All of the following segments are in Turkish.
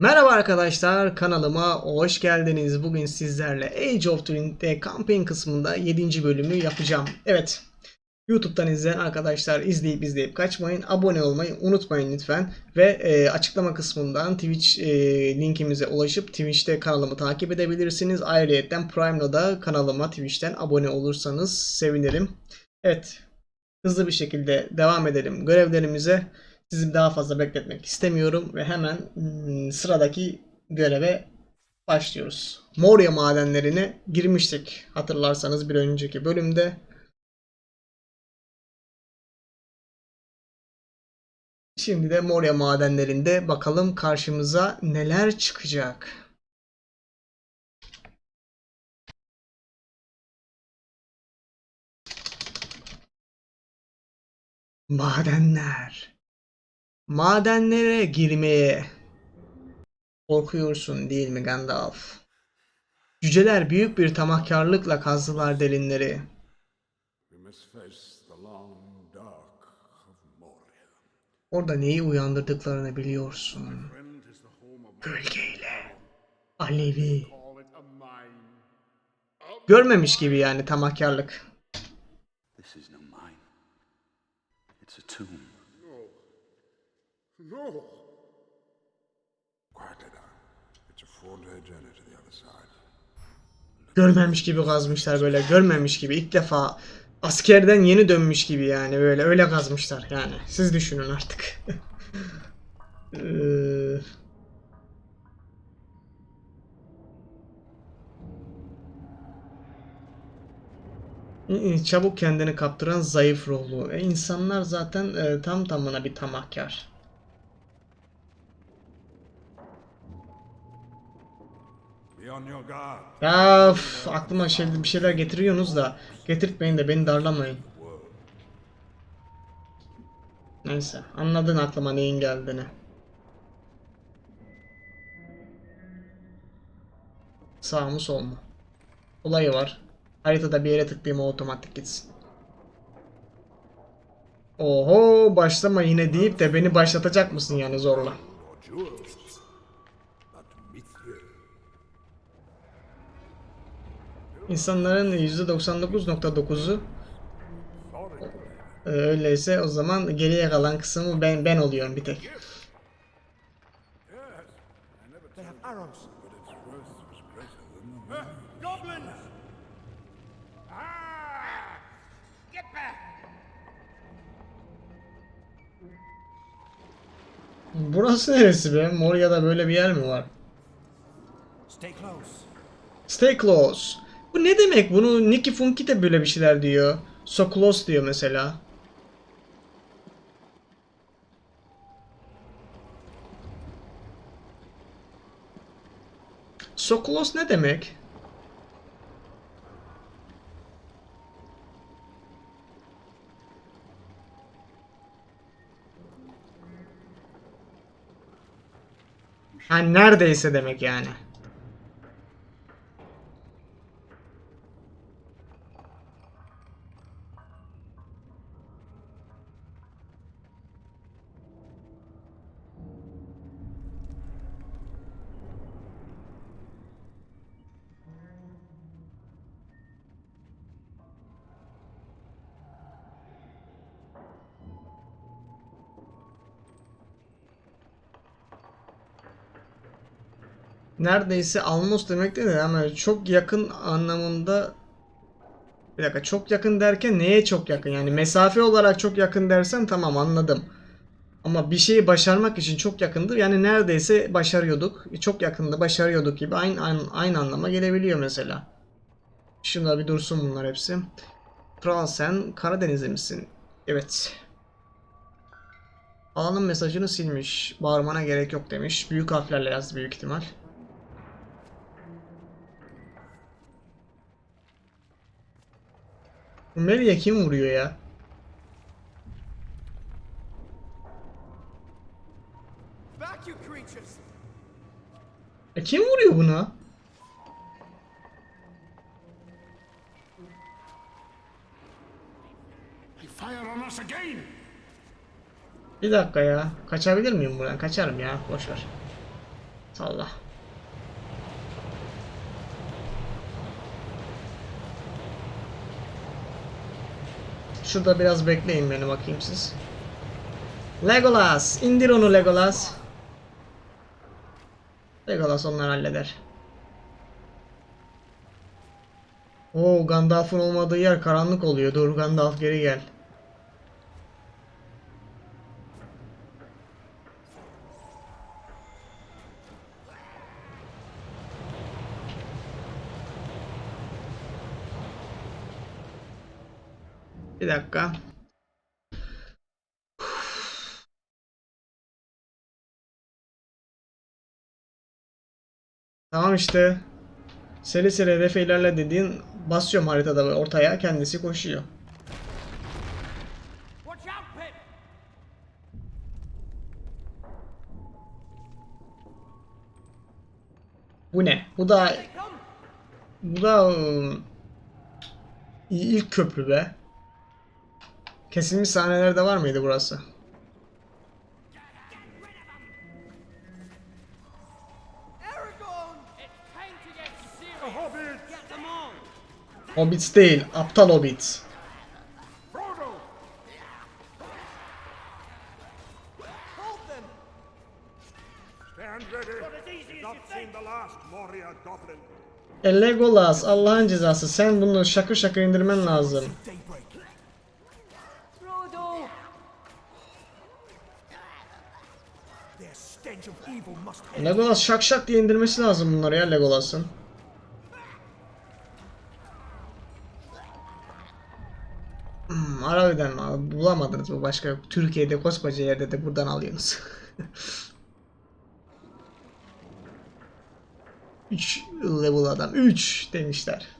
Merhaba arkadaşlar kanalıma hoş geldiniz. Bugün sizlerle Age of Turing'de campaign kısmında 7. bölümü yapacağım. Evet. YouTube'dan izleyen arkadaşlar izleyip izleyip kaçmayın. Abone olmayı unutmayın lütfen. Ve e, açıklama kısmından Twitch e, linkimize ulaşıp Twitch'te kanalımı takip edebilirsiniz. Ayrıca Prime'la da kanalıma Twitch'ten abone olursanız sevinirim. Evet. Hızlı bir şekilde devam edelim görevlerimize. Sizi daha fazla bekletmek istemiyorum ve hemen hmm, sıradaki göreve başlıyoruz. Moria madenlerine girmiştik hatırlarsanız bir önceki bölümde. Şimdi de Moria madenlerinde bakalım karşımıza neler çıkacak. Madenler. Madenlere girmeye korkuyorsun değil mi Gandalf? Cüceler büyük bir tamahkarlıkla kazdılar derinleri. Orada neyi uyandırdıklarını biliyorsun. Gölgeyle. Alevi. Görmemiş gibi yani tamahkarlık. This is no mine. It's a tomb. No. Quietly now. It's a four-day journey to the other side. Görmemiş gibi kazmışlar böyle. Görmemiş gibi. ilk defa askerden yeni dönmüş gibi yani böyle öyle kazmışlar yani. Siz düşünün artık. Eee, İ- Çabuk kendini kaptıran zayıf ruhlu. E, insanlar zaten e, tam tamına bir tamahkar. Ya üf, aklıma şey, bir şeyler getiriyorsunuz da getirtmeyin de beni darlamayın. Neyse anladın aklıma neyin geldiğini. Sağ mı sol mu? Olayı var. Haritada bir yere tıklayayım o otomatik gitsin. Oho başlama yine deyip de beni başlatacak mısın yani zorla? Or jewels. But Mithril. İnsanların %99.9'u Thorin. Ee, Öyleyse o zaman geriye kalan kısmı ben ben oluyorum bir tek. Ah! Get back! Burası neresi be? Moria'da böyle bir yer mi var? Stay close. Stay close. Bu ne demek? Bunu Nicky Funky de böyle bir şeyler diyor. So close diyor mesela. So close ne demek? Ha neredeyse demek yani. Neredeyse almost demek değil de ama çok yakın anlamında bir dakika çok yakın derken neye çok yakın? Yani mesafe olarak çok yakın dersen tamam anladım. Ama bir şeyi başarmak için çok yakındır. Yani neredeyse başarıyorduk. Çok yakında başarıyorduk gibi aynı, aynı, aynı anlama gelebiliyor mesela. Şunlar bir dursun bunlar hepsi. Kral sen Karadeniz'de misin? Evet. Alanın mesajını silmiş. Bağırmana gerek yok demiş. Büyük harflerle yazdı büyük ihtimal. Mary'e kim vuruyor ya? E kim vuruyor buna? Bir dakika ya. Kaçabilir miyim buradan? Kaçarım ya. Boş ver. Salla. Şurada biraz bekleyin beni bakayım siz. Legolas! indir onu Legolas. Legolas onlar halleder. Oo Gandalf'ın olmadığı yer karanlık oluyor. Dur Gandalf geri gel. Bir dakika. Tamam işte. Seri seri hedefe ilerle dediğin basıyorum haritada böyle ortaya kendisi koşuyor. Bu ne? Bu da bu da ıı, ilk köprü be. Kesilmiş sahnelerde var mıydı burası? Hobbits! Değil, aptal Hobbits. E Legolas Allah'ın cezası sen bunu şakır şakır indirmen lazım. Legolas şak şak diye indirmesi lazım bunları ya Legolas'ın. Hmm, harbiden mi? Bulamadınız mı başka. Türkiye'de koskoca yerde de buradan alıyorsunuz. 3 level adam. 3 demişler.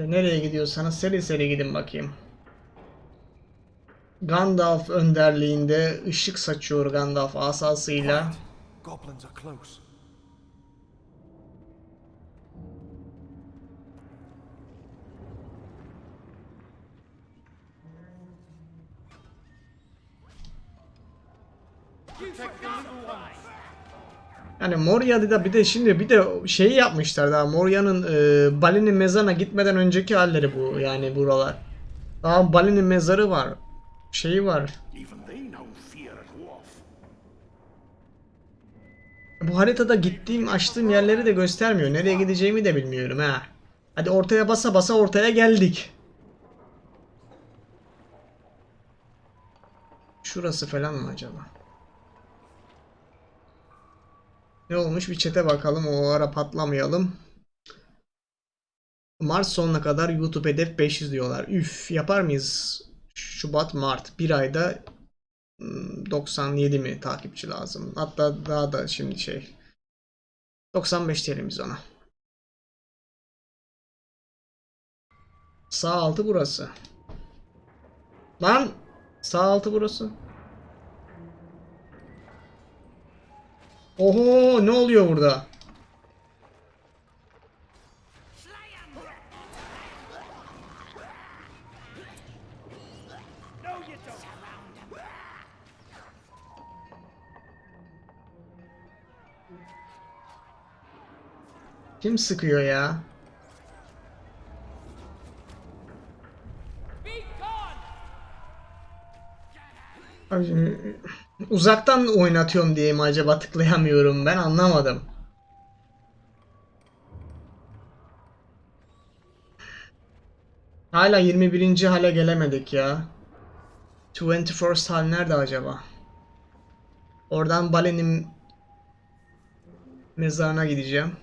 Hadi nereye gidiyorsanız seri seri gidin bakayım. Gandalf önderliğinde ışık saçıyor Gandalf asasıyla. Goblins are close. Yani Moria'da bir de şimdi bir de şeyi yapmışlar daha Moria'nın e, Balin'in mezarına gitmeden önceki halleri bu yani buralar. Daha Balin'in mezarı var. Şeyi var. Bu haritada gittiğim açtığım yerleri de göstermiyor. Nereye gideceğimi de bilmiyorum ha. Hadi ortaya basa basa ortaya geldik. Şurası falan mı acaba? Ne olmuş bir çete bakalım o ara patlamayalım. Mart sonuna kadar YouTube hedef 500 diyorlar. Üf yapar mıyız? Şubat Mart bir ayda hmm, 97 mi takipçi lazım? Hatta daha da şimdi şey 95 diyelim biz ona. Sağ altı burası. Lan sağ altı burası. Oho ne oluyor burada? Kim sıkıyor ya? Be gone! Abi şimdi uzaktan oynatıyorum diye mi acaba tıklayamıyorum ben anlamadım. Hala 21. hale gelemedik ya. 21st hal nerede acaba? Oradan Balin'in mezarına gideceğim.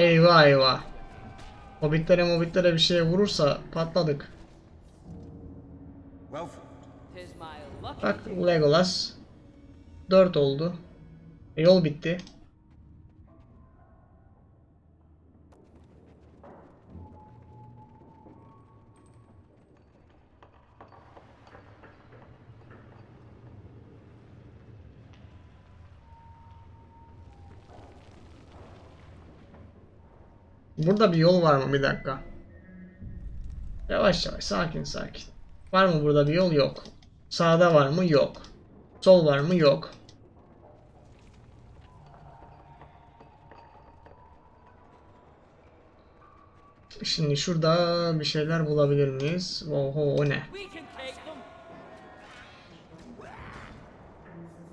Eyvah eyvah. Hobbitlere mobitlere bir şeye vurursa patladık. Bak Legolas. 4 oldu. E, yol bitti. Burada bir yol var mı? Bir dakika. Yavaş yavaş, sakin sakin. Var mı burada bir yol? Yok. Sağda var mı? Yok. Sol var mı? Yok. Şimdi şurada bir şeyler bulabilir miyiz? Oho o ne?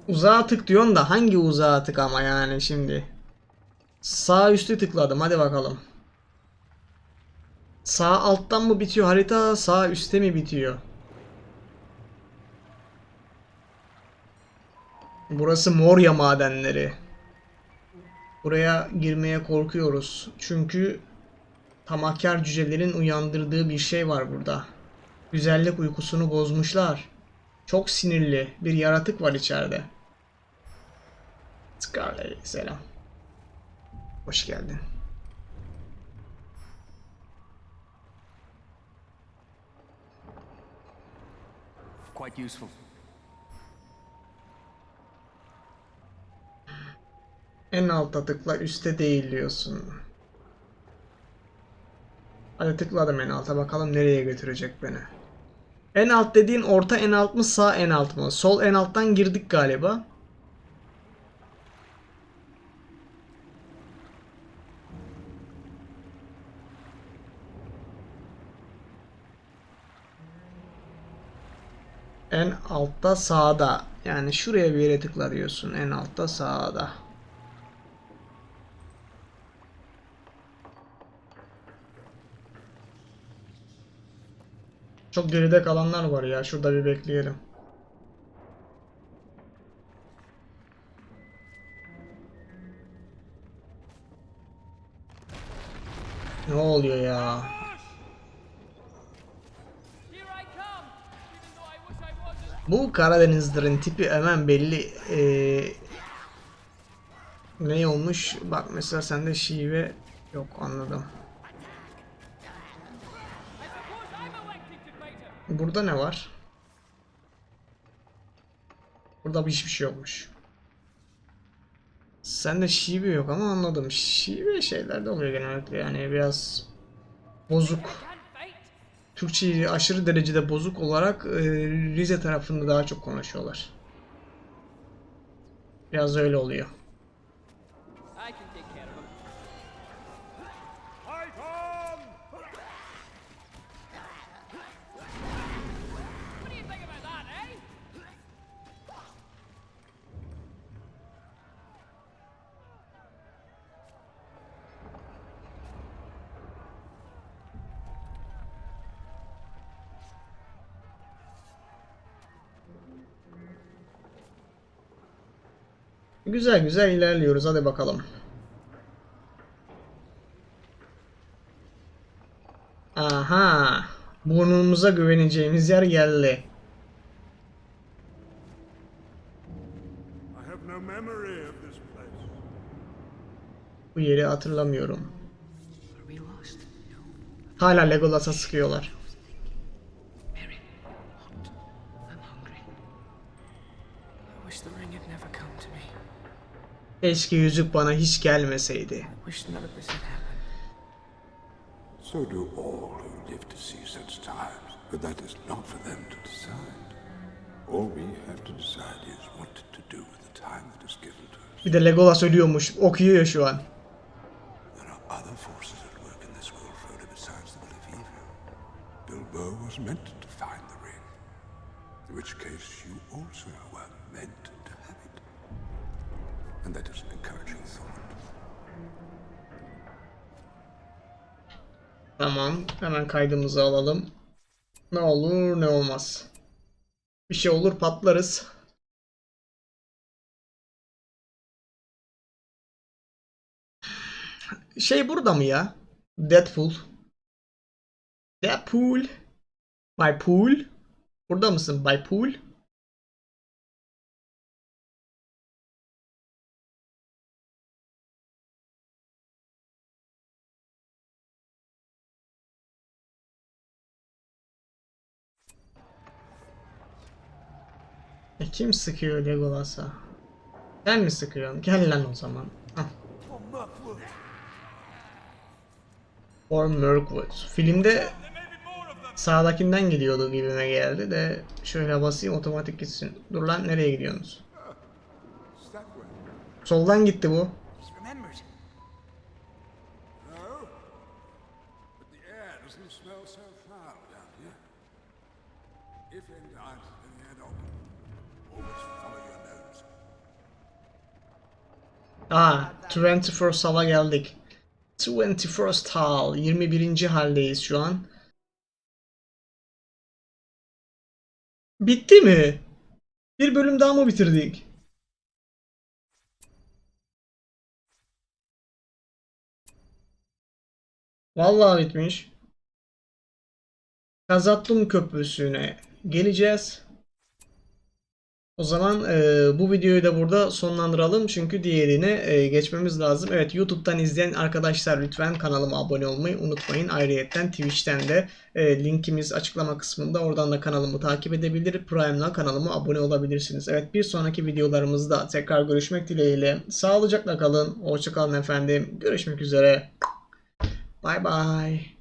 Uzağa tık diyorsun da hangi uzağa tık ama yani şimdi. Sağ üstte tıkladım hadi bakalım. Sağ alttan mı bitiyor harita sağ üstte mi bitiyor? Burası Moria madenleri. Buraya girmeye korkuyoruz. Çünkü tamahkar cücelerin uyandırdığı bir şey var burada. Güzellik uykusunu bozmuşlar. Çok sinirli bir yaratık var içeride. Scarlett selam. Hoş geldin. Quite useful. En alta tıkla üstte değil diyorsun. Hadi tıkladım en alta bakalım nereye götürecek beni. En alt dediğin orta en alt mı sağ en alt mı? Sol en alttan girdik galiba. En altta sağda. Yani şuraya bir yere tıkla diyorsun. En altta sağda. Çok geride kalanlar var ya. Şurada bir bekleyelim. Ne oluyor ya? Bu Karadenizlerin tipi hemen belli. Ee, ne olmuş? Bak mesela sende şive yok anladım. Burada ne var? Burada bir hiçbir şey yokmuş. Sende şive yok ama anladım. Şive şeylerde oluyor genellikle yani biraz bozuk. Türkçeyi aşırı derecede bozuk olarak e, Rize tarafında daha çok konuşuyorlar. Biraz öyle oluyor. Güzel güzel ilerliyoruz. Hadi bakalım. Aha. Burnumuza güveneceğimiz yer geldi. I have no memory of this place. Bu yeri hatırlamıyorum. Hala Legolas'a sıkıyorlar. Keşke yüzük bana hiç gelmeseydi. So do all who live to see such times, but that is not for them to decide. All we have to decide is what to do with the time that is given to us. Bir de Legolas ölüyormuş. Okuyor ya şu an. There are other forces at work in this world, Frodo, besides the will of evil. Bilbo was meant to find the ring, in which case you also were meant. And that is an encouraging thought. Tamam. Hemen kaydımızı alalım. Ne olur ne olmaz. Bir şey olur patlarız. Şey burada mı ya? Deadpool. Deadpool. My Pool. Burada mısın Bay Pool? E kim sıkıyor Legolas'a? Sen mi sıkıyorsun? Gel lan o zaman. Hah. For Mirkwood. Filmde sağdakinden gidiyordu gibime geldi de şöyle basayım otomatik gitsin. Dur lan nereye gidiyorsunuz? Soldan gitti bu. Aa, 21st hava geldik. 21st hal. 21. haldeyiz şu an. Bitti mi? Bir bölüm daha mı bitirdik? Vallahi bitmiş. Kazatlum Köprüsü'ne geleceğiz. O zaman e, bu videoyu da burada sonlandıralım çünkü diğerine e, geçmemiz lazım. Evet YouTube'dan izleyen arkadaşlar lütfen kanalıma abone olmayı unutmayın. Ayrıyeten Twitch'ten de e, linkimiz açıklama kısmında oradan da kanalımı takip edebilir. Prime'la kanalıma abone olabilirsiniz. Evet bir sonraki videolarımızda tekrar görüşmek dileğiyle. Sağlıcakla kalın. Hoşçakalın efendim. Görüşmek üzere. Bye bye.